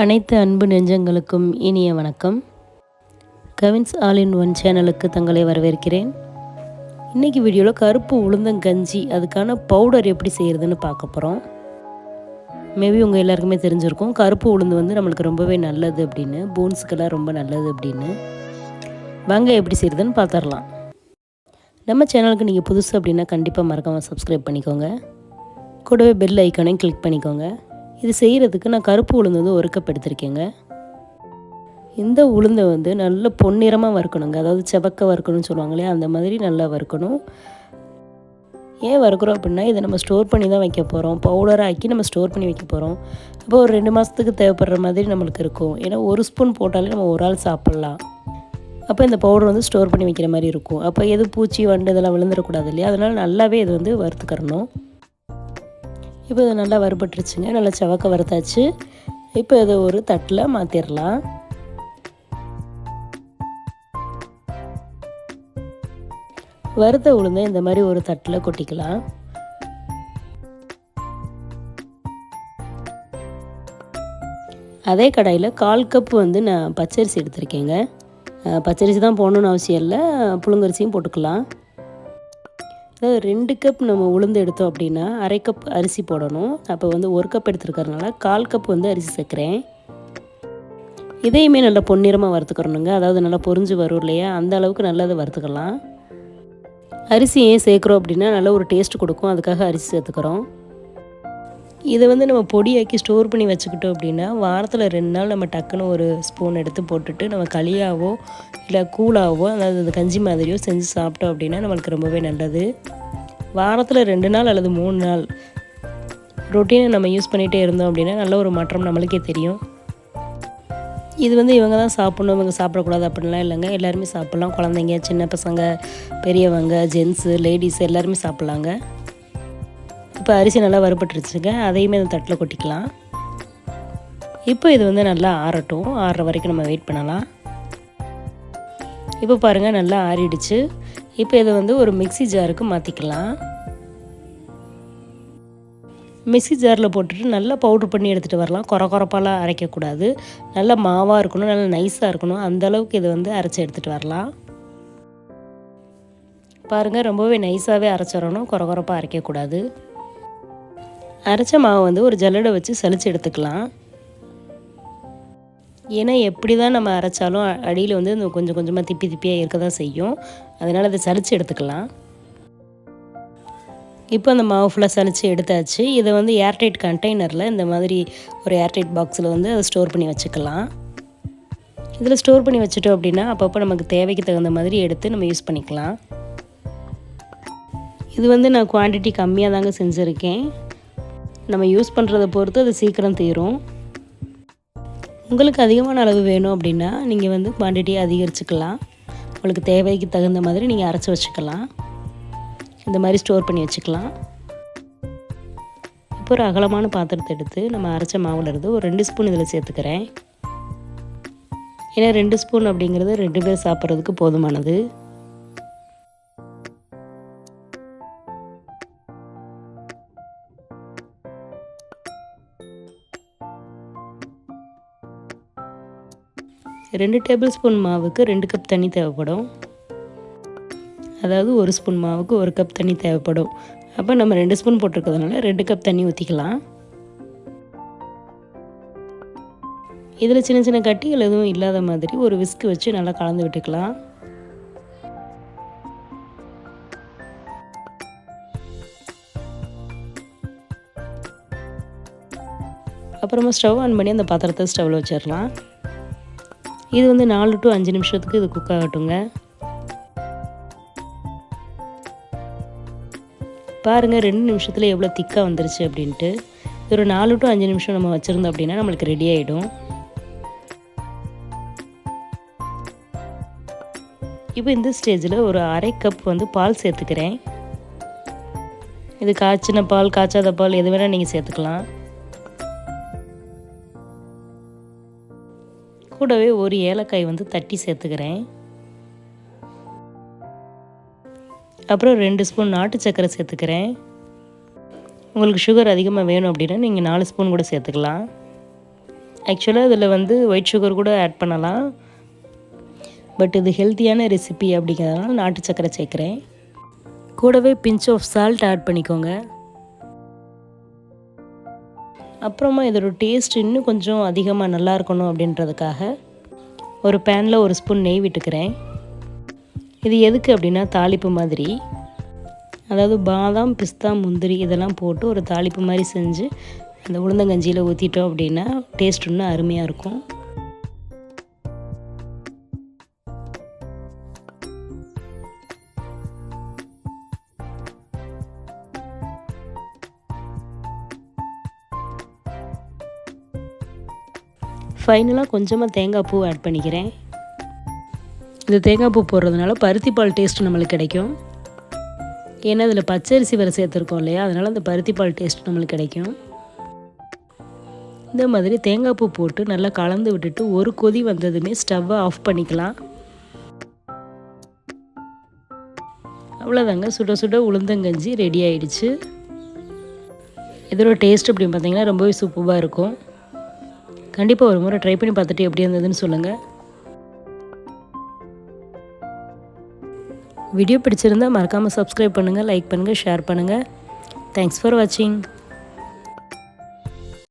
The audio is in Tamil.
அனைத்து அன்பு நெஞ்சங்களுக்கும் இனிய வணக்கம். கவின்ஸ் ஆல் இன் ஒன் சேனலுக்கு தங்களை வரவேற்கிறேன். இன்றைக்கி வீடியோவில் கருப்பு உளுந்தங்கஞ்சி அதுக்கான பவுடர் எப்படி செய்கிறதுன்னு பார்க்க போகிறோம் மேபி உங்கள் எல்லாருக்குமே தெரிஞ்சிருக்கும் கருப்பு உளுந்து வந்து நம்மளுக்கு ரொம்பவே நல்லது அப்படின்னு போன்ஸுக்கெல்லாம் ரொம்ப நல்லது அப்படின்னு. வாங்க எப்படி செய்கிறதுன்னு பார்த்துடலாம் நம்ம சேனலுக்கு நீங்கள் புதுசு அப்படின்னா கண்டிப்பாக மறக்காமல் சப்ஸ்கிரைப் பண்ணிக்கோங்க. கூடவே பெல் ஐக்கானையும் கிளிக் பண்ணிக்கோங்க. இது செய்கிறதுக்கு நான் கருப்பு உளுந்து வந்து ஒரு கப் எடுத்திருக்கேங்க. இந்த உளுந்தை வந்து நல்ல பொன்னிறமாக வறுக்கணுங்க. அதாவது செவக்க வறுக்கணும்னு சொல்லுவாங்களே அந்த மாதிரி நல்லா வறுக்கணும். ஏன் வறுக்கிறோம் அப்படின்னா இதை நம்ம ஸ்டோர் பண்ணி தான் வைக்க போகிறோம் பவுடராக்கி நம்ம ஸ்டோர் பண்ணி வைக்க போகிறோம் அப்போ ஒரு ரெண்டு மாதத்துக்கு தேவைப்படுற மாதிரி நம்மளுக்கு இருக்கும். ஏன்னா ஒரு ஸ்பூன் போட்டாலே நம்ம ஒரு ஆள் சாப்பிட்லாம். அப்போ இந்த பவுடர் வந்து ஸ்டோர் பண்ணி வைக்கிற மாதிரி இருக்கும். அப்போ எது பூச்சி வண்டு இதெல்லாம் விழுந்துடக்கூடாது இல்லையா? அதனால் நல்லாவே இது வந்து வறுத்துக்கிறணும். இப்போ இது நல்லா வறுபட்டுருச்சுங்க. நல்லா செவக்க வறுத்தாச்சு. இப்போ இதை ஒரு தட்டில் மாற்றிடலாம் வறுத்த உளுந்தை இந்த மாதிரி ஒரு தட்டில் கொட்டிக்கலாம். அதே கடாயில் கால் கப் வந்து நான் பச்சரிசி எடுத்திருக்கேங்க. பச்சரிசி தான் போடணுன்னு அவசியம் இல்லை. புழுங்கரிசியும் போட்டுக்கலாம். ரெண்டு கப் நம்ம உளுந்து எடுத்தோம் அப்படின்னா அரை கப் அரிசி போடணும். அப்போ வந்து ஒரு கப் எடுத்துருக்கறனால கால் கப் வந்து அரிசி சேர்க்குறேன். இதையுமே நல்லா பொன்னிறமாக வறுத்துக்கிறணுங்க. அதாவது நல்லா பொறிஞ்சு வரும் இல்லையா? அந்த அளவுக்கு நல்லா அதை வறுத்துக்கலாம். அரிசி ஏன் சேர்க்குறோம் அப்படின்னா நல்ல ஒரு டேஸ்ட் கொடுக்கும். அதுக்காக அரிசி சேர்த்துக்கிறோம். இதை வந்து நம்ம பொடியாக்கி ஸ்டோர் பண்ணி வச்சுக்கிட்டோம் அப்படின்னா வாரத்தில் ரெண்டு நாள் நம்ம டக்குன்னு ஒரு ஸ்பூன் எடுத்து போட்டுட்டு நம்ம களியாவோ இல்லை கூழாவோ அதாவது அந்த கஞ்சி மாதிரியோ செஞ்சு சாப்பிட்டோம் அப்படின்னா நம்மளுக்கு ரொம்பவே நல்லது. வாரத்தில் ரெண்டு நாள் அல்லது மூணு நாள் ரொட்டீனை நம்ம யூஸ் பண்ணிகிட்டே இருந்தோம் அப்படின்னா நல்ல ஒரு மாற்றம் நம்மளுக்கே தெரியும். இது வந்து இவங்க தான் சாப்பிட்ணும் இவங்க சாப்பிடக்கூடாது அப்படின்லாம் இல்லைங்க. எல்லாருமே சாப்பிட்லாம். குழந்தைங்க சின்ன பசங்க பெரியவங்க ஜென்ஸு லேடிஸ் எல்லாருமே சாப்பிட்லாங்க. இப்போ அரிசி நல்லா வறுபட்டுருச்சுங்க அதையுமே அந்த தட்டில் கொட்டிக்கலாம். இப்போ இது வந்து நல்லா ஆறட்டும் ஆறுற வரைக்கும் நம்ம வெயிட் பண்ணலாம். இப்போ பாருங்கள் நல்லா ஆறிடுச்சு. இப்போ இதை வந்து ஒரு மிக்சி ஜாருக்கு மாற்றிக்கலாம் மிக்சி ஜாரில் போட்டுட்டு நல்லா பவுட்ரு பண்ணி எடுத்துகிட்டு வரலாம். குறை குறப்பாலாம் அரைக்கக்கூடாது. நல்லா மாவாக இருக்கணும் நல்லா நைஸாக இருக்கணும். அந்தளவுக்கு இதை வந்து அரைச்சி எடுத்துகிட்டு வரலாம். பாருங்கள் ரொம்பவே நைஸாகவே அரைச்சிடணும். குறை குறப்பாக அரைக்கக்கூடாது. அரைச்ச மாவை வந்து ஒரு ஜல்லடை வச்சு சளிச்சு எடுத்துக்கலாம். ஏன்னா எப்படி தான் நம்ம அரைச்சாலும் அடியில் வந்து கொஞ்சம் கொஞ்சமாக திப்பி திப்பியாக இருக்க தான் செய்யும். அதனால் அதை சளிச்சு எடுத்துக்கலாம். இப்போ அந்த மாவு ஃபுல்லாக சளிச்சு எடுத்தாச்சு. இதை வந்து ஏர்டைட் கண்டெய்னரில் இந்த மாதிரி ஒரு ஏர்டைட் பாக்ஸில் வந்து அதை ஸ்டோர் பண்ணி வச்சுக்கலாம். இதில் ஸ்டோர் பண்ணி வச்சுட்டோம் அப்படின்னா அப்பப்போ நமக்கு தேவைக்கு தகுந்த மாதிரி எடுத்து நம்ம யூஸ் பண்ணிக்கலாம். இது வந்து நான் குவான்டிட்டி கம்மியாக தாங்க செஞ்சுருக்கேன். நம்ம யூஸ் பண்ணுறதை பொறுத்து அது சீக்கிரம் தீரும். உங்களுக்கு அதிகமான அளவு வேணும் அப்படின்னா நீங்கள் வந்து குவான்டிட்டி அதிகரிச்சுக்கலாம். உங்களுக்கு தேவைக்கு தகுந்த மாதிரி நீங்கள் அரைச்சி வச்சுக்கலாம். இந்த மாதிரி ஸ்டோர் பண்ணி வச்சுக்கலாம். இப்போ ஒரு அகலமான பாத்திரத்தை எடுத்து நம்ம அரைச்ச மாவில் இருந்து ஒரு ரெண்டு ஸ்பூன் இதில் சேர்த்துக்கிறேன். ஏன்னா ரெண்டு ஸ்பூன் அப்படிங்கிறது ரெண்டு பேர் சாப்பிட்றதுக்கு போதுமானது. ரெண்டு டேபிள் ஸ்பூன் மாவுக்கு ரெண்டு கப் தண்ணி தேவைப்படும். அதாவது ஒரு ஸ்பூன் மாவுக்கு ஒரு கப் தண்ணி தேவைப்படும். அப்போ நம்ம ரெண்டு ஸ்பூன் போட்டிருக்கிறதுனால ரெண்டு கப் தண்ணி ஊற்றிக்கலாம் இதில் சின்ன சின்ன கட்டிகள் எதுவும் இல்லாத மாதிரி ஒரு விஸ்கு வச்சு நல்லா கலந்து விட்டுக்கலாம். அப்புறமா ஸ்டவ் ஆன் பண்ணி அந்த பாத்திரத்தை ஸ்டவ்வில் வச்சிடலாம். இது வந்து நாலு டு அஞ்சு நிமிஷத்துக்கு இது குக் ஆகட்டுங்க. பாருங்கள் ரெண்டு நிமிஷத்தில் எவ்வளோ திக்காக வந்துருச்சு அப்படின்ட்டு. ஒரு நாலு டு அஞ்சு நிமிஷம் நம்ம வச்சுருந்தோம் அப்படின்னா நம்மளுக்கு ரெடி ஆகிடும் இப்போ இந்த ஸ்டேஜில் ஒரு அரை கப் வந்து பால் சேர்த்துக்கிறேன். இது காய்ச்சின பால் காய்ச்சாத பால் எது வேணால் நீங்கள் சேர்த்துக்கலாம். கூடவே ஒரு ஏலக்காய் வந்து தட்டி சேர்த்துக்கிறேன். அப்புறம் ரெண்டு ஸ்பூன் நாட்டு சர்க்கரை சேர்த்துக்கிறேன். உங்களுக்கு சுகர் அதிகமாக வேணும் அப்படின்னா நீங்கள் நாலு ஸ்பூன் கூட சேர்த்துக்கலாம். ஆக்சுவலாக இதில் வந்து ஒயிட் சுகர் கூட ஆட் பண்ணலாம். பட் இது ஹெல்த்தியான ரெசிபி அப்படிங்கிறதுனால நாட்டு சக்கரை சேர்க்குறேன். கூடவே பிஞ்ச் ஆஃப் சால்ட் ஆட் பண்ணிக்கோங்க. அப்புறமா இதோட டேஸ்ட் இன்னும் கொஞ்சம் அதிகமாக நல்லா இருக்கணும் அப்படின்றதுக்காக ஒரு பேனில் ஒரு ஸ்பூன் நெய் விட்டுக்கிறேன். இது எதுக்கு அப்படின்னா தாளிப்பு மாதிரி. அதாவது பாதாம் பிஸ்தா முந்திரி இதெல்லாம் போட்டு ஒரு தாளிப்பு மாதிரி செஞ்சு அந்த உளுந்தங்கஞ்சியில் ஊற்றிட்டோம் அப்படின்னா டேஸ்ட் இன்னும் அருமையாக இருக்கும். ஃபைனலாக கொஞ்சமாக தேங்காய் பூ ஆட் பண்ணிக்கிறேன். இந்த தேங்காய் பூ போடுறதுனால பருத்தி பால் டேஸ்ட் நம்மளுக்கு கிடைக்கும். ஏன்னா அதில் பச்சரிசி வரை சேர்த்துருக்கோம் இல்லையா? அதனால் அந்த பருத்தி பால் டேஸ்ட் நம்மளுக்கு கிடைக்கும். இந்த மாதிரி தேங்காய் பூ போட்டு நல்லா கலந்து விட்டுட்டு ஒரு கொதி வந்ததுமே ஸ்டவ்வை ஆஃப் பண்ணிக்கலாம். அவ்வளோதாங்க சுட சுட உளுந்தங்கஞ்சி ரெடி ஆயிடுச்சு. இதோட டேஸ்ட் அப்படின்னு பார்த்தீங்கன்னா ரொம்பவே சூப்பராக இருக்கும். கண்டிப்பாக ஒரு முறை ட்ரை பண்ணி பார்த்துட்டு எப்படி இருந்ததுன்னு சொல்லுங்கள் வீடியோ பிடிச்சிருந்தால் மறக்காமல் சப்ஸ்கிரைப் பண்ணுங்கள் லைக் பண்ணுங்கள் ஷேர் பண்ணுங்கள் தேங்க்ஸ் ஃபார் வாட்சிங்